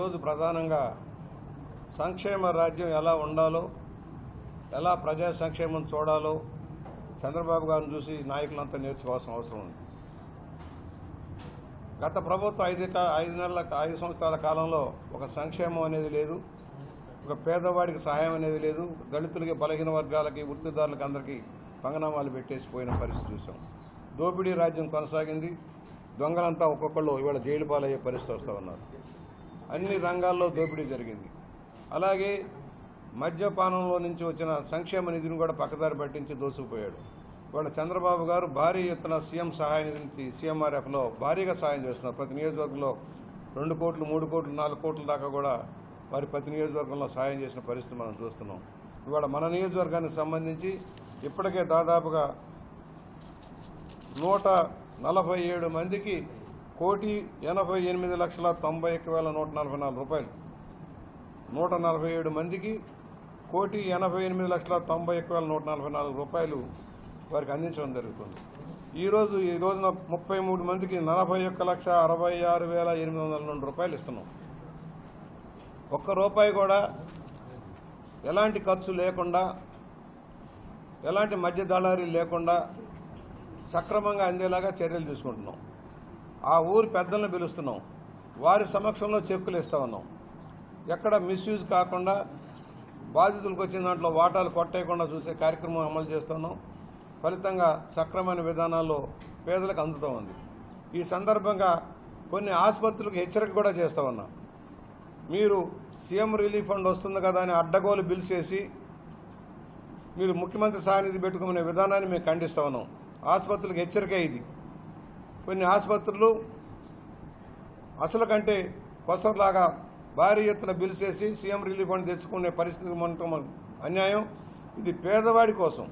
ఈరోజు ప్రధానంగా సంక్షేమ రాజ్యం ఎలా ఉండాలో ఎలా ప్రజా సంక్షేమం చూడాలో చంద్రబాబు గారిని చూసి నాయకులంతా నేర్చుకోవాల్సిన అవసరం ఉంది. గత ప్రభుత్వం ఐదు ఐదు నెలల ఐదు సంవత్సరాల కాలంలో ఒక సంక్షేమం అనేది లేదు ఒక పేదవాడికి సహాయం అనేది లేదు దళితులకి బలహీన వర్గాలకి వృత్తిదారులకి అందరికీ పంగనామాలు పెట్టేసి పోయిన పరిస్థితి చూసాం. దోపిడీ రాజ్యం కొనసాగింది దొంగలంతా ఒక్కొక్కళ్ళు ఇవాళ జైలు పాలయ్యే పరిస్థితి వస్తూ ఉన్నారు. అన్ని రంగాల్లో దోపిడీ జరిగింది. అలాగే మద్యపానంలో నుంచి వచ్చిన సంక్షేమ నిధిని కూడా పక్కదారి పట్టించి దోసుకుపోయాడు. వాళ్ళ చంద్రబాబు గారు భారీ ఎత్తున సీఎం సహాయ నిధి సీఎంఆర్ఎఫ్లో భారీగా సాయం చేస్తున్నారు. ప్రతి నియోజకవర్గంలో రెండు కోట్లు మూడు కోట్లు నాలుగు కోట్ల దాకా కూడా వారి ప్రతి నియోజకవర్గంలో సాయం చేసిన పరిస్థితి మనం చూస్తున్నాం. ఇవాళ మన నియోజకవర్గానికి సంబంధించి ఇప్పటికే దాదాపుగా నూట నలభై ఏడు మందికి కోటి ఎనభై ఎనిమిది లక్షల తొంభై ఒక్క వేల నూట నలభై నాలుగు రూపాయలు. నూట నలభై ఏడు మందికి కోటి ఎనభై ఎనిమిది లక్షల తొంభై ఒక్క వేల నూట నలభై నాలుగు రూపాయలు వారికి అందించడం జరుగుతుంది. ఈరోజు ఈ రోజున ముప్పై మూడు మందికి నలభై ఒక్క లక్ష అరవై ఆరు వేల ఎనిమిది వందల రెండు రూపాయలు ఇస్తున్నాం. ఒక్క రూపాయి కూడా ఎలాంటి ఖర్చు లేకుండా ఎలాంటి మధ్య దళారీ లేకుండా సక్రమంగా అందేలాగా చర్యలు తీసుకుంటున్నాం. ఆ ఊరు పెద్దలను పిలుస్తున్నాం. వారి సమక్షంలో చెక్కులు ఇస్తా ఉన్నాం. ఎక్కడ మిస్యూజ్ కాకుండా బాధితులకు వచ్చిన దాంట్లో వాటాలు కొట్టేయకుండా చూసే కార్యక్రమం అమలు చేస్తున్నాం ఫలితంగా సక్రమైన విధానాల్లో పేదలకు అందుతూ ఉంది. ఈ సందర్భంగా కొన్ని ఆసుపత్రులకు హెచ్చరిక కూడా చేస్తూ ఉన్నాం. మీరు సీఎం రిలీఫ్ ఫండ్ వస్తుంది కదా అని అడ్డగోలు బిల్స్ వేసి మీరు ముఖ్యమంత్రి సహాయనిధి పెట్టుకునే విధానాన్ని మేము ఖండిస్తూ ఉన్నాం. ఆసుపత్రులకు హెచ్చరిక ఇది. కొన్ని ఆసుపత్రులు అసలు కంటే కొసరులాగా భారీ ఎత్తున బిల్స్ వేసి సీఎం రిలీఫ్ ఫండ్ తెచ్చుకునే పరిస్థితి మనకు అన్యాయం. ఇది పేదవాడి కోసం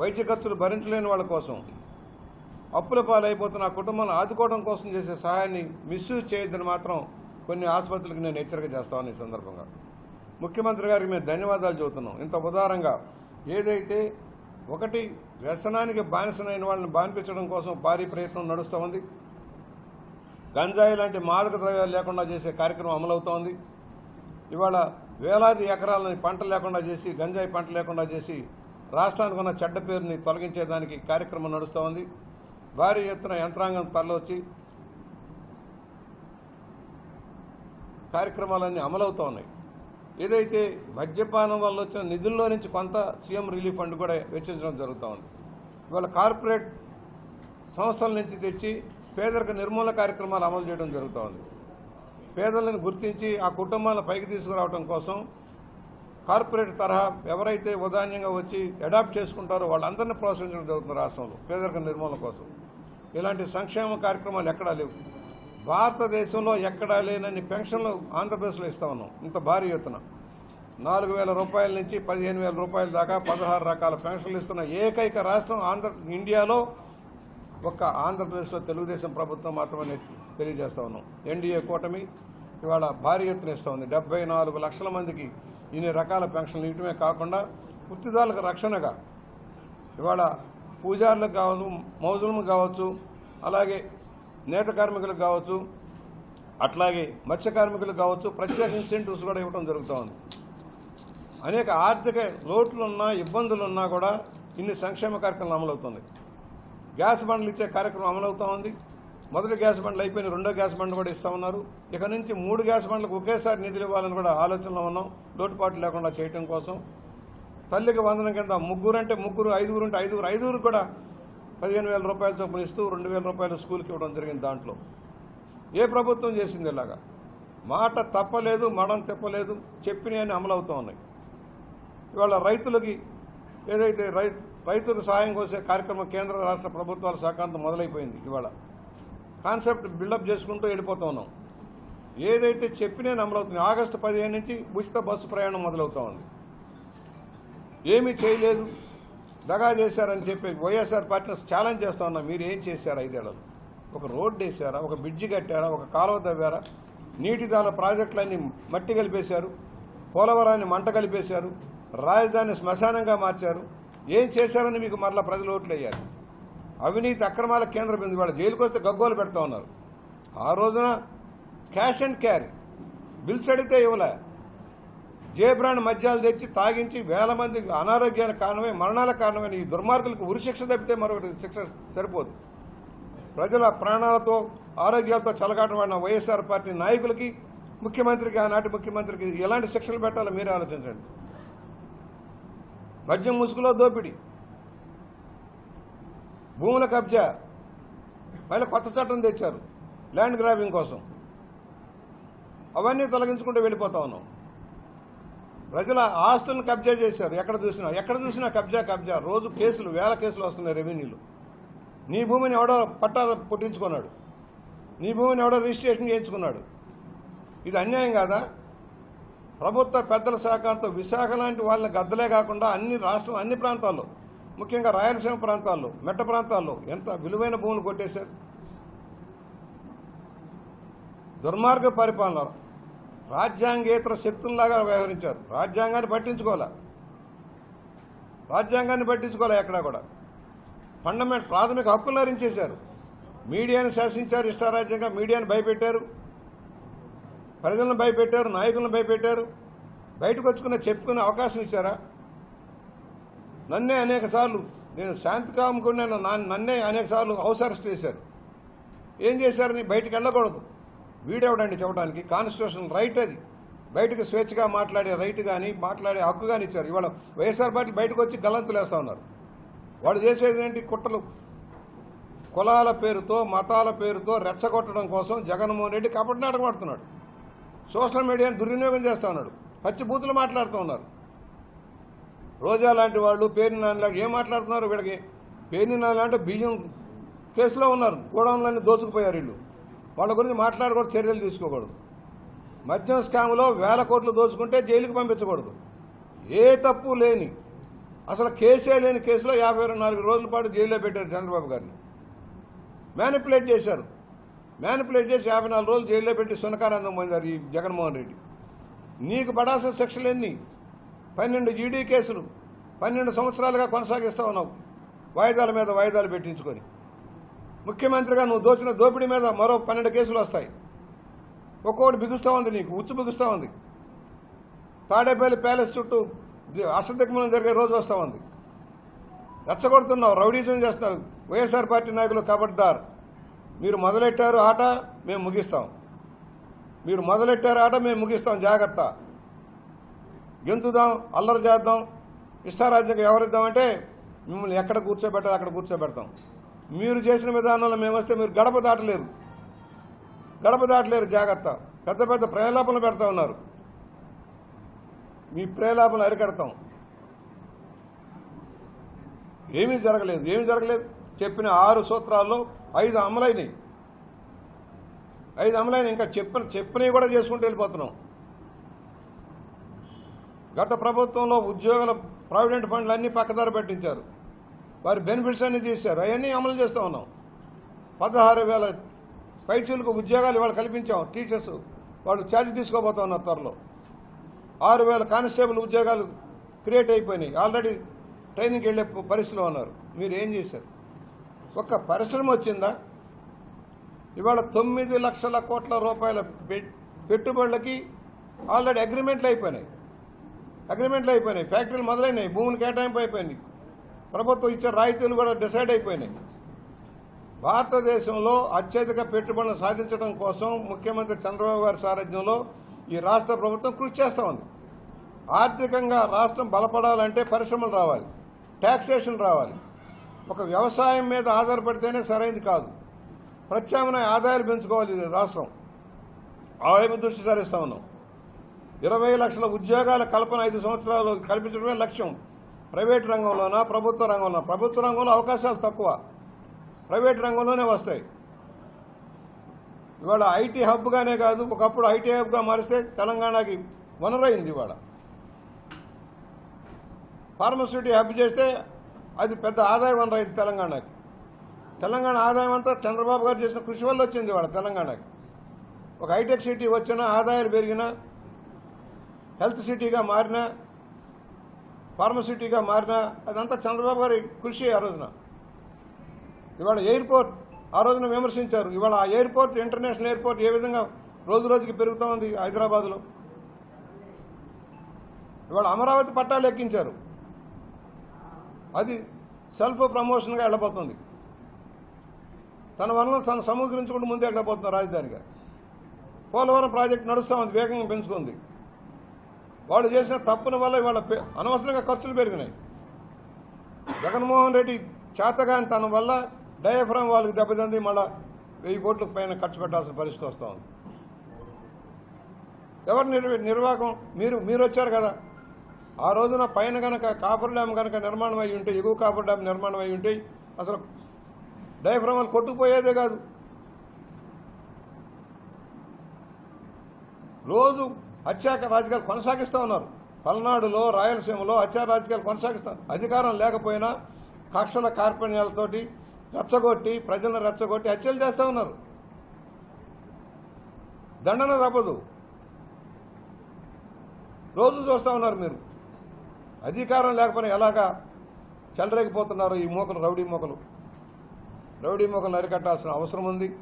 వైద్య ఖర్చులు భరించలేని వాళ్ళ కోసం అప్పుల పాలైపోతున్న ఆ కుటుంబాలను ఆదుకోవడం కోసం చేసే సహాయాన్ని మిస్యూజ్ చేయొద్దని మాత్రం కొన్ని ఆసుపత్రులకు నేను హెచ్చరిక చేస్తాను ఈ సందర్భంగా. ముఖ్యమంత్రి గారికి మేము ధన్యవాదాలు చెబుతున్నాం. ఇంత ఉదారంగా ఏదైతే ఒకటి వ్యసనానికి బానిసనైన వాళ్ళని బానిపించడం కోసం భారీ ప్రయత్నం నడుస్తూ ఉంది. గంజాయి లాంటి మాదక ద్రవ్యాలు లేకుండా చేసే కార్యక్రమం అమలవుతోంది. ఇవాళ వేలాది ఎకరాలని పంట లేకుండా చేసి గంజాయి పంట లేకుండా చేసి రాష్ట్రానికి ఉన్న చెడ్డ పేరుని తొలగించేదానికి కార్యక్రమం నడుస్తూ ఉంది. భారీ ఎత్తున యంత్రాంగం తరలివచ్చి కార్యక్రమాలన్నీ అమలవుతూ ఉన్నాయి. ఏదైతే మద్యపానం వల్ల వచ్చిన నిధుల్లో నుంచి కొంత సీఎం రిలీఫ్ ఫండ్ కూడా వెచ్చించడం జరుగుతూ ఉంది. ఇవాళ కార్పొరేట్ సంస్థల నుంచి తెచ్చి పేదరిక నిర్మూలన కార్యక్రమాలు అమలు చేయడం జరుగుతూ ఉంది. పేదలను గుర్తించి ఆ కుటుంబాలను పైకి తీసుకురావడం కోసం కార్పొరేట్ తరహా ఎవరైతే ఉదాన్యంగా వచ్చి అడాప్ట్ చేసుకుంటారో వాళ్ళందరినీ ప్రోత్సహించడం జరుగుతుంది రాష్ట్రంలో పేదరిక నిర్మూలన కోసం. ఇలాంటి సంక్షేమ కార్యక్రమాలు ఎక్కడా లేవు. భారతదేశంలో ఎక్కడా లేనన్ని పెన్షన్లు ఆంధ్రప్రదేశ్లో ఇస్తా ఉన్నాం. ఇంత భారీ ఎత్తున. నాలుగు వేల రూపాయల నుంచి పదిహేను వేల రూపాయల దాకా పదహారు రకాల పెన్షన్లు ఇస్తున్న ఏకైక రాష్ట్రం ఆంధ్ర ఇండియాలో ఒక్క ఆంధ్రప్రదేశ్లో తెలుగుదేశం ప్రభుత్వం మాత్రమే తెలియజేస్తా ఉన్నాం. ఎన్డీఏ కూటమి ఇవాళ భారీ ఎత్తున ఇస్తూ ఉంది. డెబ్బై నాలుగు లక్షల మందికి ఇన్ని రకాల పెన్షన్లు ఇవ్వటమే కాకుండా వృత్తిదారులకు రక్షణగా ఇవాళ పూజారులకు కావచ్చు మౌజులకు కావచ్చు అలాగే నేత కార్మికులకు కావచ్చు అట్లాగే మత్స్య కార్మికులకు కావచ్చు ప్రత్యేక ఇన్సెంటివ్స్ కూడా ఇవ్వడం జరుగుతోంది అనేక ఆర్థిక లోట్లున్నా ఇబ్బందులున్నా కూడా ఇన్ని సంక్షేమ కార్యక్రమాలు అమలవుతుంది గ్యాస్ బండ్లు ఇచ్చే కార్యక్రమం అమలవుతా ఉంది. మొదటి గ్యాస్ బండ్లు అయిపోయిన రెండో గ్యాస్ బండ్లు కూడా ఇస్తా ఉన్నారు. ఇక నుంచి మూడు గ్యాస్ బండ్లకు ఒకేసారి నిధులు ఇవ్వాలని కూడా ఆలోచనలో ఉన్నాం. లోటుపాటు లేకుండా చేయటం కోసం. తల్లికి వందనం కింద ముగ్గురు అంటే ముగ్గురు ఐదుగురు అంటే ఐదుగురు ఐదుగురు కూడా పదిహేను వేల రూపాయల చొప్పున ఇస్తూ రెండు వేల రూపాయలు స్కూల్కి ఇవ్వడం జరిగింది దాంట్లో. ఏ ప్రభుత్వం చేసింది ఇలాగా? మాట తప్పలేదు మడం తెప్పలేదు చెప్పినవన్నీ అమలవుతూ ఉన్నాయి. ఇవాళ రైతులకి ఏదైతే రైతు రైతులకు సాయం కోసే కార్యక్రమం కేంద్ర రాష్ట్ర ప్రభుత్వాల సహకారంతో మొదలైపోయింది ఇవాళ. కాన్సెప్ట్ బిల్డప్ చేసుకుంటూ వెళ్ళిపోతూ ఉన్నాం. ఏదైతే చెప్పినే అమలవుతుంది ఆగస్టు పదిహేను నుంచి ఉచిత బస్సు ప్రయాణం మొదలవుతూ ఉంది. ఏమీ చేయలేదు. దగా చేశారని చెప్పి వైఎస్ఆర్ పార్టీని ఛాలెంజ్ చేస్తా ఉన్నా మీరు ఏం చేశారు ఐదేళ్ళలో? ఒక రోడ్డు వేసారా ఒక బ్రిడ్జి కట్టారా? ఒక కాలువ తవ్వారా? నీటిదాన ప్రాజెక్టులన్నీ మట్టి కలిపేశారు పోలవరాన్ని మంట కలిపేశారు రాజధాని శ్మశానంగా మార్చారు. ఏం చేశారని మీకు మరలా ప్రజలు ఓట్లు అయ్యారు అవినీతి అక్రమాల కేంద్ర బిందు వాళ్ళు జైలుకి వస్తే గగ్గోలు పెడతా ఉన్నారు. ఆ రోజున క్యాష్ అండ్ క్యారీ బిల్స్ అడిగితే ఇవ్వలే. జే బ్రాండ్ మద్యాలు తెచ్చి తాగించి వేల మంది అనారోగ్యాల కారణమే మరణాల కారణమైన ఈ దుర్మార్గులకు ఉరిశిక్ష తప్పితే మరొకటి శిక్ష సరిపోదు. ప్రజల ప్రాణాలతో ఆరోగ్యాలతో చలగాటపడిన వైఎస్ఆర్ పార్టీ నాయకులకి ముఖ్యమంత్రికి ఆనాటి ముఖ్యమంత్రికి ఎలాంటి శిక్షలు పెట్టాలో మీరే ఆలోచించండి. మద్యం ముసుగులో దోపిడీ. భూముల కబ్జా. మళ్ళీ కొత్త చట్టం తెచ్చారు. ల్యాండ్ గ్రాబింగ్ కోసం. అవన్నీ తొలగించుకుంటూ వెళ్ళిపోతా ఉన్నాం. ప్రజల ఆస్తులను కబ్జా చేశారు. ఎక్కడ చూసినా ఎక్కడ చూసినా కబ్జా కబ్జా. రోజు కేసులు వేల కేసులు వస్తున్నాయి రెవెన్యూలు. నీ భూమిని ఎవడో పట్టా పుట్టించుకున్నాడు. నీ భూమిని ఎవడో రిజిస్ట్రేషన్ చేయించుకున్నాడు. ఇది అన్యాయం కాదా? ప్రభుత్వ పెద్దల సహకారంతో విశాఖ లాంటి వాళ్ళని గద్దలే కాకుండా అన్ని రాష్ట్రం అన్ని ప్రాంతాల్లో ముఖ్యంగా రాయలసీమ ప్రాంతాల్లో మెట్ట ప్రాంతాల్లో ఎంత విలువైన భూములు కొట్టేశారు? దుర్మార్గ పరిపాలన. రాజ్యాంగేతర శక్తుల్లాగా వ్యవహరించారు. రాజ్యాంగాన్ని పట్టించుకోలే రాజ్యాంగాన్ని పట్టించుకోలే ఎక్కడా కూడా? ఫండమెంట్ ప్రాథమిక హక్కులు హరించేశారు మీడియాను శాసించారు ఇష్టారాజ్యంగా మీడియాను భయపెట్టారు. ప్రజలను భయపెట్టారు నాయకులను భయపెట్టారు. బయటకు వచ్చుకునే చెప్పుకునే అవకాశం ఇచ్చారా? నన్నే అనేక సార్లు నేను శాంతి కాముకునే నన్నే అనేక సార్లు హౌస్ అరెస్ట్ చేశారు. ఏం చేశారని బయటికి వెళ్ళకూడదు. వీడెవడండి చెప్పడానికి? కాన్స్టిట్యూషన్ రైట్ అది. బయటకు స్వేచ్ఛగా మాట్లాడే రైట్ కానీ మాట్లాడే హక్కు కానీ ఇచ్చారు. ఇవాళ వైఎస్ఆర్ పార్టీ బయటకు వచ్చి గల్లంతులు వేస్తూ ఉన్నారు. వాళ్ళు చేసేది ఏంటి? కుట్రలు. కులాల పేరుతో మతాల పేరుతో రెచ్చగొట్టడం కోసం జగన్మోహన్ రెడ్డి కపట నాటకం ఆడుతున్నాడు. సోషల్ మీడియాను దుర్వినియోగం చేస్తూ ఉన్నాడు. పచ్చి బూతులు మాట్లాడుతూ ఉన్నారు. రోజా లాంటి వాళ్ళు పేరు నాన్న ఏం మాట్లాడుతున్నారు వీళ్ళకి? పేరు నాన్న బియ్యం కేసులో ఉన్నారు. గోడౌన్లన్నీ దోచుకుపోయారు వీళ్ళు. వాళ్ళ గురించి మాట్లాడకూడదు చర్యలు తీసుకోకూడదు. మద్యం స్కామ్లో వేల కోట్లు దోచుకుంటే జైలుకి పంపించకూడదు. ఏ తప్పు లేని అసలు కేసే లేని కేసులో యాభై నాలుగు రోజుల పాటు జైల్లో పెట్టారు చంద్రబాబు గారిని. మ్యానిపులేట్ చేశారు. మ్యానిపులేట్ చేసి యాభై నాలుగు రోజులు జైల్లో పెట్టి సునకానందం పొందారు ఈ జగన్మోహన్ రెడ్డి. నీకు పడాల్సిన శిక్షలు ఎన్ని? పన్నెండు జీడీ కేసులు. పన్నెండు సంవత్సరాలుగా కొనసాగిస్తూ ఉన్నావు. వాయిదాల మీద వాయిదాలు పెట్టించుకొని. ముఖ్యమంత్రిగా నువ్వు దోచిన దోపిడీ మీద మరో పన్నెండు కేసులు వస్తాయి. ఒక్కొక్కటి బిగుస్తూ ఉంది నీకు ఉచ్చు బిగుస్తూ ఉంది. తాడేపల్లి ప్యాలెస్ చుట్టూ అష్టదిగ్మలం జరిగే రోజు వస్తూ ఉంది. రెచ్చగొడుతున్నావు రౌడీజం చేస్తున్నారు. వైఎస్ఆర్ పార్టీ నాయకులు కబడ్దార్. మీరు మొదలెట్టారు ఆట మేము ముగిస్తాం. మీరు మొదలెట్టారు ఆట మేము ముగిస్తాం జాగ్రత్త. గెంతుదాం అల్లరి చేద్దాం ఇష్టారాజ్యంగా ఎవరిద్దామంటే మిమ్మల్ని ఎక్కడ కూర్చోబెట్టాలి అక్కడ కూర్చోబెడతాం. మీరు చేసిన విధానంలో మేము వస్తే మీరు గడప దాటలేరు. గడప దాటలేరు జాగ్రత్త. పెద్ద పెద్ద ప్రేలాపనలు పెడతా ఉన్నారు. మీ ప్రేలాపనలు అరికడతాం. ఏమీ జరగలేదు ఏమీ జరగలేదు. చెప్పిన ఆరు సూత్రాల్లో ఐదు అమలైనవి ఐదు అమలైన ఇంకా చెప్పిన చెప్పినవి కూడా చేసుకుంటూ వెళ్ళిపోతున్నాం. గత ప్రభుత్వంలో ఉద్యోగుల ప్రావిడెంట్ ఫండ్లు అన్నీ పక్కదారి పెట్టించారు. వారి బెనిఫిట్స్ అన్ని తీశారు. అవన్నీ అమలు చేస్తూ ఉన్నాం. పదహారు వేల పైచులకు ఉద్యోగాలు ఇవాళ కల్పించాం. టీచర్స్ వాళ్ళు ఛార్జ్ తీసుకోబోతా ఉన్నారు త్వరలో. ఆరు వేల కానిస్టేబుల్ ఉద్యోగాలు క్రియేట్ అయిపోయినాయి. ఆల్రెడీ ట్రైనింగ్కి వెళ్ళే పరిస్థితిలో ఉన్నారు. మీరు ఏం చేశారు? ఒక్క పరిశ్రమ వచ్చిందా? ఇవాళ తొమ్మిది లక్షల కోట్ల రూపాయల పె- పెట్టుబడులకి ఆల్రెడీ అగ్రిమెంట్లు అయిపోయినాయి. అగ్రిమెంట్లు అయిపోయినాయి. ఫ్యాక్టరీలు మొదలైనాయి. భూములు కేటాయింపు అయిపోయినాయి. ప్రభుత్వం ఇచ్చే రాయితీలు కూడా డిసైడ్ అయిపోయినాయి. భారతదేశంలో అత్యధిక పెట్టుబడులు సాధించడం కోసం ముఖ్యమంత్రి చంద్రబాబు గారి సారథ్యంలో ఈ రాష్ట్ర ప్రభుత్వం కృషి చేస్తూ ఉంది. ఆర్థికంగా రాష్ట్రం బలపడాలంటే పరిశ్రమలు రావాలి ట్యాక్సేషన్ రావాలి. ఒక వ్యవసాయం మీద ఆధారపడితేనే సరైనది కాదు. ప్రత్యామ్నాయ ఆదాయాలు పెంచుకోవాలి ఇది రాష్ట్రం. ఆ వైపు దృష్టి సారిస్తా ఉన్నాం. ఇరవై లక్షల ఉద్యోగాల కల్పన ఐదు సంవత్సరాలు కల్పించడమే లక్ష్యం. ప్రైవేట్ రంగంలోనా ప్రభుత్వ రంగంలో ప్రభుత్వ రంగంలో అవకాశాలు తక్కువ. ప్రైవేట్ రంగంలోనే వస్తాయి. ఇవాళ ఐటీ హబ్గానే కాదు ఒకప్పుడు ఐటీ హబ్గా మారిస్తే తెలంగాణకి వనరైంది ఇవాళ. ఫార్మసిటీ హబ్ చేస్తే అది పెద్ద ఆదాయ వనరైంది తెలంగాణకి. తెలంగాణ ఆదాయం అంతా చంద్రబాబు గారు చేసిన కృషి వల్ల వచ్చింది ఇవాళ తెలంగాణకి. ఒక హైటెక్ సిటీ వచ్చినా ఆదాయాలు పెరిగినా హెల్త్ సిటీగా మారినా ఫార్మసిటీగా మారిన అదంతా చంద్రబాబు గారి కృషి ఆ రోజున. ఇవాళ ఎయిర్పోర్ట్ ఆ రోజున విమర్శించారు. ఇవాళ ఆ ఎయిర్పోర్ట్ ఇంటర్నేషనల్ ఎయిర్పోర్ట్ ఏ విధంగా రోజు రోజుకి పెరుగుతూ ఉంది హైదరాబాద్లో? ఇవాళ అమరావతి పట్టాలు ఎక్కించారు. అది సెల్ఫ్ ప్రమోషన్గా వెళ్ళబోతుంది. తన వలన తను సమగ్రించుకుంటూ ముందే వెళ్ళబోతున్నారు రాజధానిగా. పోలవరం ప్రాజెక్టు నడుస్తూ ఉంది వేగంగా పెంచుకుంది. వాళ్ళు చేసిన తప్పుల వల్ల ఇవాళ అనవసరంగా ఖర్చులు పెరిగినాయి. జగన్మోహన్ రెడ్డి చేతగాని తన వల్ల డయాఫ్రామ్ వాళ్ళకి దెబ్బతింది మళ్ళా వెయ్యి కోట్ల పైన ఖర్చు పెట్టాల్సిన పరిస్థితి వస్తూ ఉంది. ఎవరు నిర్వ నిర్వాహకం? మీరు మీరు వచ్చారు కదా. ఆ రోజున పైన కనుక కాపర్ డ్యామ్ కనుక నిర్మాణం అయి ఉంటే ఎగువ కాపర్ డ్యామ్ నిర్మాణం అయి ఉంటే అసలు డయాఫ్రామాలు కొట్టుకుపోయేదే కాదు. రోజు హత్యాక రాజకీయాలు కొనసాగిస్తూ ఉన్నారు. పల్నాడులో రాయలసీమలో హత్యా రాజకీయాలు కొనసాగిస్తారు. అధికారం లేకపోయినా కక్షల కార్పణ్యాలతోటి రెచ్చగొట్టి ప్రజలను రెచ్చగొట్టి హత్యలు చేస్తూ ఉన్నారు. దండన తప్పదు. రోజు చూస్తూ ఉన్నారు మీరు. అధికారం లేకపోయినా ఎలాగా చెలరేగిపోతున్నారు ఈ మూకలు రౌడీ మూకలు? రౌడీ మూకలు అరికట్టాల్సిన అవసరం ఉంది.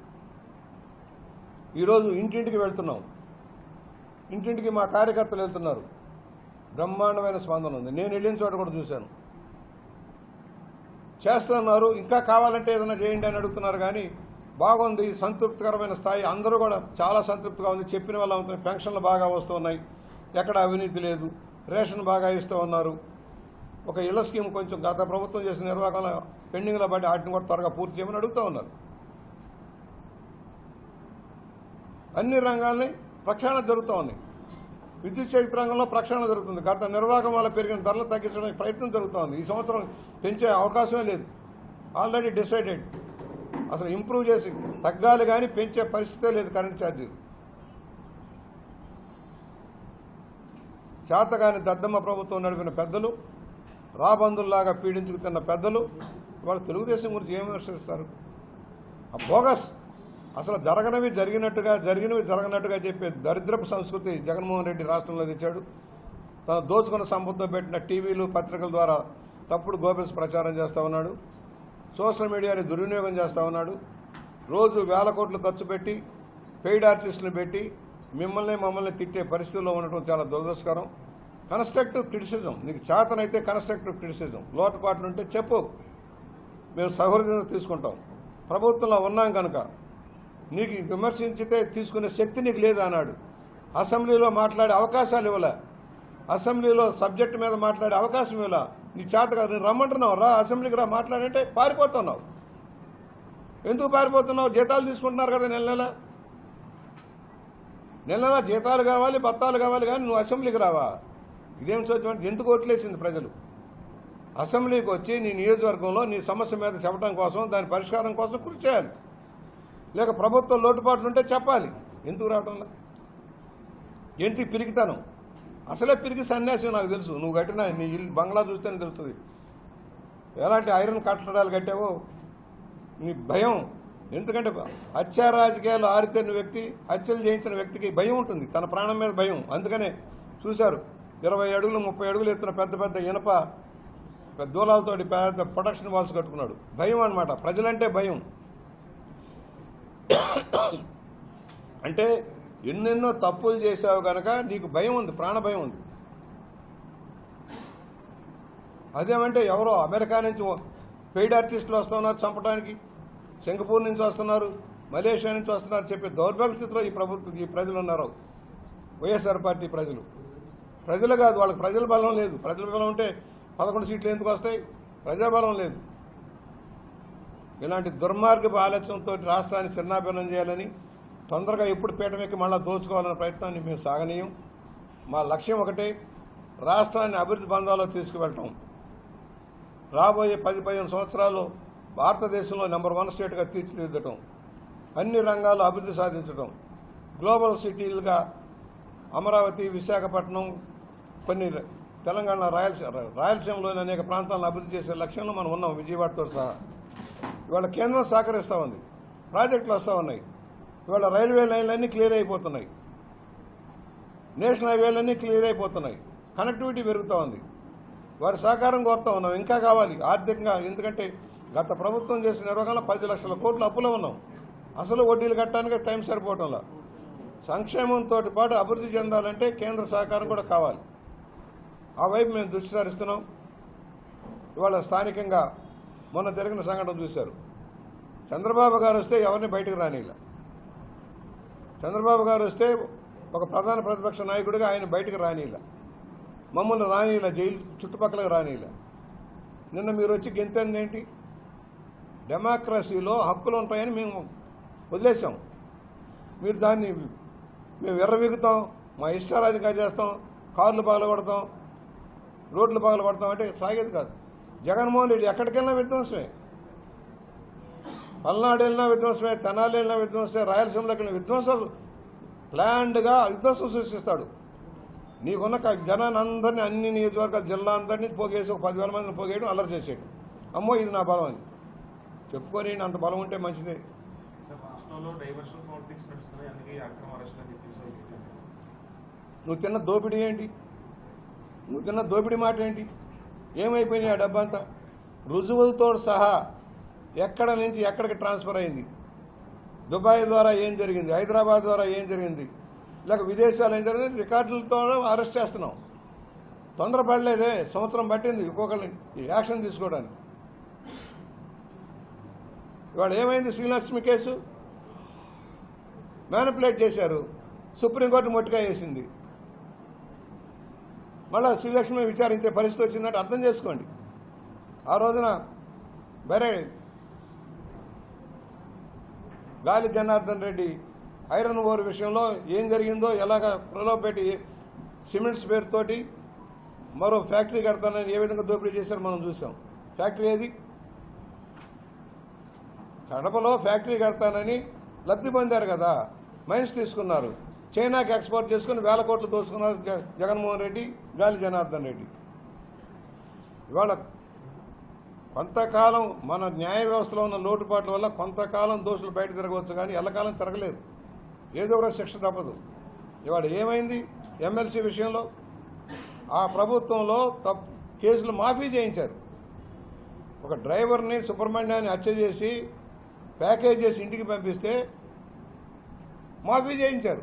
ఈరోజు ఇంటింటికి వెళ్తున్నాం. ఇంటింటికి మా కార్యకర్తలు వెళ్తున్నారు. బ్రహ్మాండమైన స్పందన ఉంది. నేను వెళ్ళిన చోట కూడా చూశాను. చేస్తున్నారు ఇంకా కావాలంటే ఏదైనా చేయండి అని అడుగుతున్నారు కానీ బాగుంది. సంతృప్తికరమైన స్థాయి. అందరూ కూడా చాలా సంతృప్తిగా ఉంది. చెప్పిన వాళ్ళు అవుతుంది పెన్షన్లు బాగా వస్తున్నాయి ఎక్కడ అవినీతి లేదు. రేషన్ బాగా ఇస్తూ ఉన్నారు. ఒక ఇళ్ళ స్కీమ్ కొంచెం గత ప్రభుత్వం చేసిన నిర్వాహకంలో పెండింగ్లో బట్టి వాటిని కూడా త్వరగా పూర్తి చేయమని అడుగుతూ ఉన్నారు. అన్ని రంగాల్ని ప్రక్షాళన జరుగుతూ ఉంది. విద్యుత్ శక్తి రంగంలో ప్రక్షాళన జరుగుతుంది. గత నిర్వాహకం వల్ల పెరిగిన ధరలు తగ్గించడానికి ప్రయత్నం జరుగుతోంది ఈ సంవత్సరం పెంచే అవకాశమే లేదు. ఆల్రెడీ డిసైడెడ్ అసలు ఇంప్రూవ్ చేసి తగ్గాలి కానీ పెంచే పరిస్థితే లేదు కరెంట్ ఛార్జీలు చేతగాని దద్దమ్మ ప్రభుత్వం నడిపిన పెద్దలు రాబందుల్లాగా పీడించుకుతున్న పెద్దలు వాళ్ళు తెలుగుదేశం గురించి ఏం విమర్శిస్తారు? ఆ బోగస్ అసలు జరగనవి జరిగినట్టుగా జరిగినవి జరగనట్టుగా చెప్పే దరిద్రపు సంస్కృతి జగన్మోహన్ రెడ్డి రాష్ట్రంలో తెచ్చాడు. తను దోచుకున్న సంపదతో పెట్టిన టీవీలు పత్రికల ద్వారా తప్పుడు గోపెన్స్ ప్రచారం చేస్తూ ఉన్నాడు. సోషల్ మీడియాని దుర్వినియోగం చేస్తూ ఉన్నాడు. రోజు వేల కోట్లు ఖర్చు పెట్టి పెయిడ్ ఆర్టిస్టులు పెట్టి మిమ్మల్ని మమ్మల్ని తిట్టే పరిస్థితుల్లో ఉండటం చాలా దురదృష్టకరం. కన్స్ట్రక్టివ్ క్రిటిసిజం నీకు చేతనైతే కన్స్ట్రక్టివ్ క్రిటిసిజం లోటుపాట్లు ఉంటే చెప్పు. మేము సౌహృదంగా తీసుకుంటాం. ప్రభుత్వంలో ఉన్నాం కనుక నీకు విమర్శించితే తీసుకునే శక్తి నీకు లేదు అన్నాడు. అసెంబ్లీలో మాట్లాడే అవకాశాలు ఇవ్వలే. అసెంబ్లీలో సబ్జెక్టు మీద మాట్లాడే అవకాశం ఇవ్వలే. నీ చేత కాదు నేను రమ్మంటున్నావు రా అసెంబ్లీకి రా మాట్లాడంటే పారిపోతున్నావు. ఎందుకు పారిపోతున్నావు? జీతాలు తీసుకుంటున్నారు కదా నెల నెల. నెల నెల జీతాలు కావాలి బత్తాలు కావాలి కానీ నువ్వు అసెంబ్లీకి రావా? ఇదేం చదువు ఎందుకు ఓట్లేసింది ప్రజలు? అసెంబ్లీకి వచ్చి నీ నియోజకవర్గంలో నీ సమస్య మీద చెప్పడం కోసం దాని పరిష్కారం కోసం కృషి చేయాలి. లేక ప్రభుత్వ లోటుపాట్లు ఉంటే చెప్పాలి. ఎందుకు రావటంలా ఎందుకు పిరిగితాను అసలే పిరిగి సన్యాసం నాకు తెలుసు. నువ్వు కట్టిన నీ ఇల్లు బంగ్లా చూస్తేనే తెలుస్తుంది. ఎలాంటి ఐరన్ కట్టడాలు కట్టావో? నీ భయం. ఎందుకంటే హత్యా రాజకీయాలు ఆరితేరిన వ్యక్తి హత్యలు చేయించిన వ్యక్తికి భయం ఉంటుంది. తన ప్రాణం మీద భయం. అందుకనే చూశారు ఇరవై అడుగులు ముప్పై అడుగులు ఎత్తున పెద్ద పెద్ద ఇనప పెద్ద దూలాలతోటి పెద్ద ప్రొడక్షన్ వాల్స్ కట్టుకున్నాడు. భయం అనమాట ప్రజలంటే భయం. అంటే ఎన్నెన్నో తప్పులు చేసావు కనుక నీకు భయం ఉంది ప్రాణ భయం ఉంది. అదేమంటే ఎవరో అమెరికా నుంచి పెయిడ్ ఆర్టిస్టులు వస్తున్నారు చంపడానికి సింగపూర్ నుంచి వస్తున్నారు మలేషియా నుంచి వస్తున్నారు చెప్పే దౌర్భాగ్య స్థితిలో ఈ ప్రభుత్వం ఈ ప్రజలు ఉన్నారు. వైఎస్ఆర్ పార్టీ ప్రజలు. ప్రజలు కాదు వాళ్ళకి ప్రజల బలం లేదు. ప్రజల బలం ఉంటే పదకొండు సీట్లు ఎందుకు వస్తాయి? ప్రజాబలం లేదు. ఇలాంటి దుర్మార్గపు ఆలోచనతో రాష్ట్రాన్ని చిన్నాభిన్నం చేయాలని తొందరగా ఎప్పుడు పీఠమెక్కి మళ్ళా దోచుకోవాలనే ప్రయత్నాన్ని మేము సాగనీయం. మా లక్ష్యం ఒకటే రాష్ట్రాన్ని అభివృద్ధి బంధాల్లో తీసుకువెళ్ళటం. రాబోయే పది పదిహేను సంవత్సరాలు భారతదేశంలో నెంబర్ వన్ స్టేట్గా తీర్చిదిద్దటం. అన్ని రంగాల్లో అభివృద్ధి సాధించడం గ్లోబల్ సిటీలుగా అమరావతి విశాఖపట్నం కొన్ని తెలంగాణ రాయలసీమ రాయలసీమలోని అనేక ప్రాంతాలను అభివృద్ధి చేసే లక్ష్యంలో మనం ఉన్నాం విజయవాడతో సహా. ఇవాళ కేంద్రం సహకరిస్తూ ఉంది. ప్రాజెక్టులు వస్తూ ఉన్నాయి. ఇవాళ రైల్వే లైన్లన్నీ క్లియర్ అయిపోతున్నాయి. నేషనల్ హైవేలన్నీ క్లియర్ అయిపోతున్నాయి. కనెక్టివిటీ పెరుగుతూ ఉంది. వారి సహకారం కోరుతూ ఉన్నాం. ఇంకా కావాలి. ఆర్థికంగా ఎందుకంటే గత ప్రభుత్వం చేసిన నిర్వహణ పది లక్షల కోట్లు అప్పులో ఉన్నాం. అసలు వడ్డీలు కట్టడానికి టైం సరిపోవటంలా. సంక్షేమంతో పాటు అభివృద్ధి చెందాలంటే కేంద్ర సహకారం కూడా కావాలి. ఆ వైపు మేము దృష్టి సారిస్తున్నాం. ఇవాళ స్థానికంగా మొన్న జరిగిన సంఘటన చూశారు. చంద్రబాబు గారు వస్తే ఎవరిని బయటకు రానిలా చంద్రబాబు గారు వస్తే ఒక ప్రధాన ప్రతిపక్ష నాయకుడిగా ఆయన బయటకు రానిలా మమ్మల్ని రానిలా జైలు చుట్టుపక్కలకు రానిలా నిన్న మీరు వచ్చి గెంతంది ఏంటి? డెమోక్రసీలో హక్కులు ఉంటాయని మేము వదిలేసాం మీరు దాన్ని మేము ఎర్రవిగుతాం మా ఇష్టారాధిగా చేస్తాం కార్లు పగలగొడతాం రోడ్లు పగలగొడతాం అంటే సాగేది కాదు. జగన్మోహన్ రెడ్డి ఎక్కడికెళ్ళినా విధ్వంసమే. పల్నాడు వెళ్ళినా విధ్వంసమే తెనాలి వెళ్ళినా విధ్వంసమే రాయలసీమలోకి వెళ్ళిన విధ్వంసాలు. ప్లాన్డ్గా విధ్వంసం సృష్టిస్తాడు. నీకున్న జనాన్ని అందరినీ అన్ని నియోజకవర్గాల జిల్లా అందరినీ పోగేసి ఒక పదివేల మందిని పోగేయడం అల్లరి చేసేయడం. అమ్మో ఇది నా బలం అని చెప్పుకొని అంత బలం ఉంటే మంచిదే. నువ్వు తిన్న దోపిడీ ఏంటి? నువ్వు తిన్న దోపిడీ మాట ఏంటి? ఏమైపోయినాయి ఆ డబ్బంతా? రుజువులతో సహా ఎక్కడ నుంచి ఎక్కడికి ట్రాన్స్ఫర్ అయింది? దుబాయ్ ద్వారా ఏం జరిగింది? హైదరాబాద్ ద్వారా ఏం జరిగింది? లేక విదేశాలు ఏం జరిగింది? రికార్డులతో అరెస్ట్ చేస్తున్నాం. తొందరపడలేదే సంవత్సరం పట్టింది ఒక్కొక్కరిని యాక్షన్ తీసుకోవడానికి. ఇవాళ ఏమైంది శ్రీలక్ష్మి కేసు? మ్యానిపులేట్ చేశారు. సుప్రీంకోర్టు మొట్టిగా వేసింది మళ్ళా శ్రీలక్ష్మి విచారించే పరిస్థితి వచ్చిందంటే అర్థం చేసుకోండి. ఆ రోజున బరే గాలి జనార్దన్ రెడ్డి ఐరన్ ఓర్ విషయంలో ఏం జరిగిందో ఎలాగ ప్రలోభపెట్టి సిమెంట్స్ పేరుతోటి మరో ఫ్యాక్టరీ కడతానని ఏ విధంగా దోపిడీ చేశారో మనం చూసాం ఫ్యాక్టరీ ఏది? కడపలో ఫ్యాక్టరీ కడతానని లబ్ధి పొందారు కదా మైన్స్ తీసుకున్నారు. చైనాకి ఎక్స్పోర్ట్ చేసుకుని వేల కోట్లు దోచుకున్నారు జగన్మోహన్ రెడ్డి గాలి జనార్దన్ రెడ్డి. ఇవాళ కొంతకాలం మన న్యాయ వ్యవస్థలో ఉన్న లోటుపాట్ల వల్ల కొంతకాలం దోషులు బయట తిరగవచ్చు కానీ ఎల్లకాలం తిరగలేదు ఏదో ఒక శిక్ష తప్పదు. ఇవాళ ఏమైంది? ఎమ్మెల్సీ విషయంలో ఆ ప్రభుత్వంలో తప్పు కేసులు మాఫీ చేయించారు. ఒక డ్రైవర్ని సుబ్రహ్మణ్యాన్ని హత్య చేసి ప్యాకేజ్ చేసి ఇంటికి పంపిస్తే మాఫీ చేయించారు.